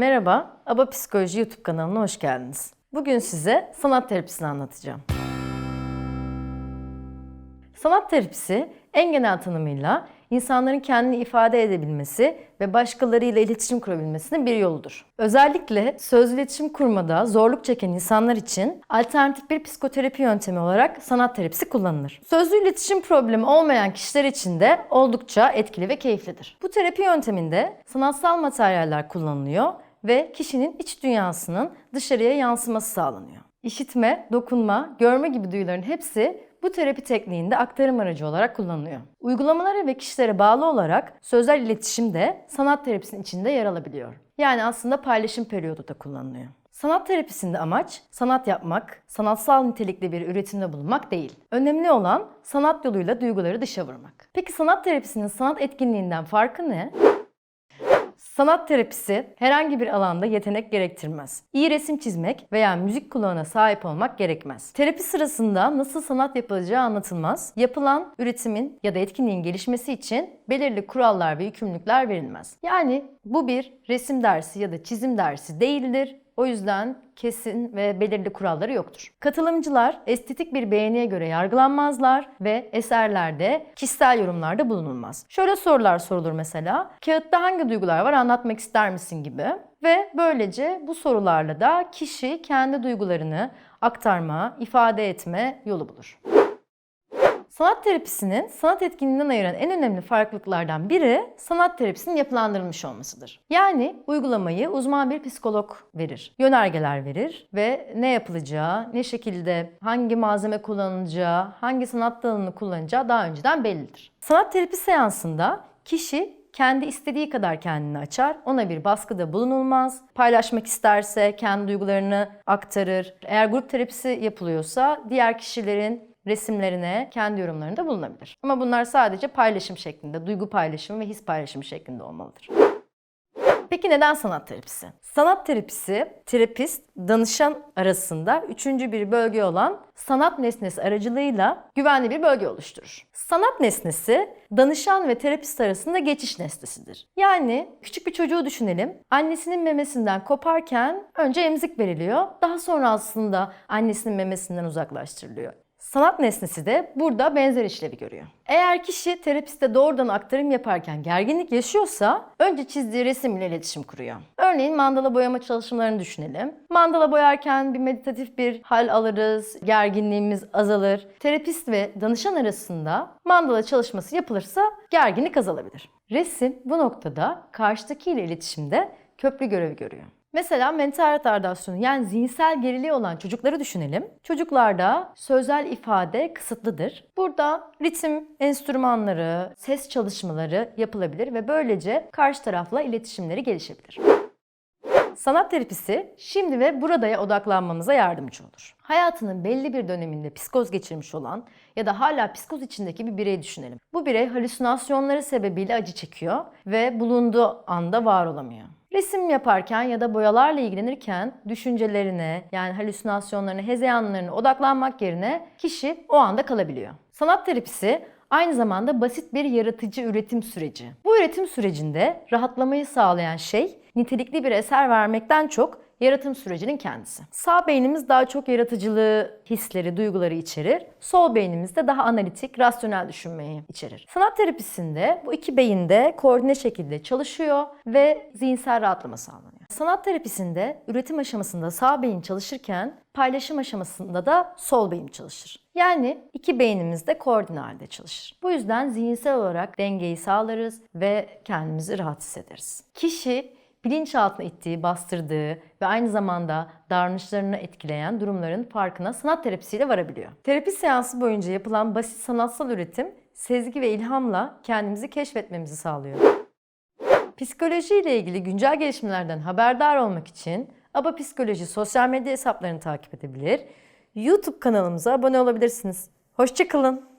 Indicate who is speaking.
Speaker 1: Merhaba, Aba Psikoloji YouTube kanalına hoş geldiniz. Bugün size sanat terapisini anlatacağım. Sanat terapisi en genel tanımıyla insanların kendini ifade edebilmesi ve başkalarıyla iletişim kurabilmesinin bir yoludur. Özellikle sözlü iletişim kurmada zorluk çeken insanlar için alternatif bir psikoterapi yöntemi olarak sanat terapisi kullanılır. Sözlü iletişim problemi olmayan kişiler için de oldukça etkili ve keyiflidir. Bu terapi yönteminde sanatsal materyaller kullanılıyor ve kişinin iç dünyasının dışarıya yansıması sağlanıyor. İşitme, dokunma, görme gibi duyuların hepsi bu terapi tekniğinde aktarım aracı olarak kullanılıyor. Uygulamalara ve kişilere bağlı olarak sözel iletişim de sanat terapisinin içinde yer alabiliyor. Yani aslında paylaşım periyodu da kullanılıyor. Sanat terapisinde amaç sanat yapmak, sanatsal nitelikli bir üretimde bulunmak değil. Önemli olan sanat yoluyla duyguları dışa vurmak. Peki sanat terapisinin sanat etkinliğinden farkı ne? Sanat terapisi herhangi bir alanda yetenek gerektirmez. İyi resim çizmek veya müzik kulağına sahip olmak gerekmez. Terapi sırasında nasıl sanat yapılacağı anlatılmaz. Yapılan üretimin ya da etkinliğin gelişmesi için belirli kurallar ve yükümlülükler verilmez. Yani bu bir resim dersi ya da çizim dersi değildir. O yüzden kesin ve belirli kuralları yoktur. Katılımcılar estetik bir beğeniye göre yargılanmazlar ve eserlerde kişisel yorumlarda bulunulmaz. Şöyle sorular sorulur mesela. Kağıtta hangi duygular var anlatmak ister misin gibi. Ve böylece bu sorularla da kişi kendi duygularını aktarma, ifade etme yolu bulur. Sanat terapisinin sanat etkinliğinden ayıran en önemli farklılıklardan biri sanat terapisinin yapılandırılmış olmasıdır. Yani uygulamayı uzman bir psikolog verir. Yönergeler verir ve ne yapılacağı, ne şekilde, hangi malzeme kullanılacağı, hangi sanat dalını kullanacağı daha önceden bellidir. Sanat terapi seansında kişi kendi istediği kadar kendini açar. Ona bir baskıda bulunulmaz. Paylaşmak isterse kendi duygularını aktarır. Eğer grup terapisi yapılıyorsa diğer kişilerin resimlerine kendi yorumlarında bulunabilir. Ama bunlar sadece paylaşım şeklinde, duygu paylaşımı ve his paylaşımı şeklinde olmalıdır. Peki neden sanat terapisi? Sanat terapisi, terapist, danışan arasında üçüncü bir bölge olan sanat nesnesi aracılığıyla güvenli bir bölge oluşturur. Sanat nesnesi, danışan ve terapist arasında geçiş nesnesidir. Yani küçük bir çocuğu düşünelim. Annesinin memesinden koparken önce emzik veriliyor. Daha sonra aslında annesinin memesinden uzaklaştırılıyor. Sanat nesnesi de burada benzer işlevi görüyor. Eğer kişi terapiste doğrudan aktarım yaparken gerginlik yaşıyorsa önce çizdiği resim ile iletişim kuruyor. Örneğin mandala boyama çalışmalarını düşünelim. Mandala boyarken bir meditatif bir hal alırız, gerginliğimiz azalır. Terapist ve danışan arasında mandala çalışması yapılırsa gerginlik azalabilir. Resim bu noktada karşıdakiyle iletişimde köprü görevi görüyor. Mesela mental retardasyonu yani zihinsel geriliği olan çocukları düşünelim. Çocuklarda sözel ifade kısıtlıdır. Burada ritim enstrümanları, ses çalışmaları yapılabilir ve böylece karşı tarafla iletişimleri gelişebilir. Sanat terapisi şimdi ve buradaya odaklanmamıza yardımcı olur. Hayatının belli bir döneminde psikoz geçirmiş olan ya da hala psikoz içindeki bir birey düşünelim. Bu birey halüsinasyonları sebebiyle acı çekiyor ve bulunduğu anda var olamıyor. Resim yaparken ya da boyalarla ilgilenirken düşüncelerine yani halüsinasyonlarına, hezeyanlarına odaklanmak yerine kişi o anda kalabiliyor. Sanat terapisi aynı zamanda basit bir yaratıcı üretim süreci. Bu üretim sürecinde rahatlamayı sağlayan şey nitelikli bir eser vermekten çok yaratım sürecinin kendisi. Sağ beynimiz daha çok yaratıcılığı, hisleri, duyguları içerir. Sol beynimiz de daha analitik, rasyonel düşünmeyi içerir. Sanat terapisinde bu iki beyin de koordine şekilde çalışıyor ve zihinsel rahatlama sağlanıyor. Sanat terapisinde üretim aşamasında sağ beyin çalışırken paylaşım aşamasında da sol beyin çalışır. Yani iki beynimiz de koordine halde çalışır. Bu yüzden zihinsel olarak dengeyi sağlarız ve kendimizi rahat hissederiz. Kişi bilinçaltına ittiği, bastırdığı ve aynı zamanda davranışlarını etkileyen durumların farkına sanat terapisiyle varabiliyor. Terapi seansı boyunca yapılan basit sanatsal üretim, sezgi ve ilhamla kendimizi keşfetmemizi sağlıyor. Psikoloji ile ilgili güncel gelişmelerden haberdar olmak için Aba Psikoloji sosyal medya hesaplarını takip edebilir, YouTube kanalımıza abone olabilirsiniz. Hoşçakalın.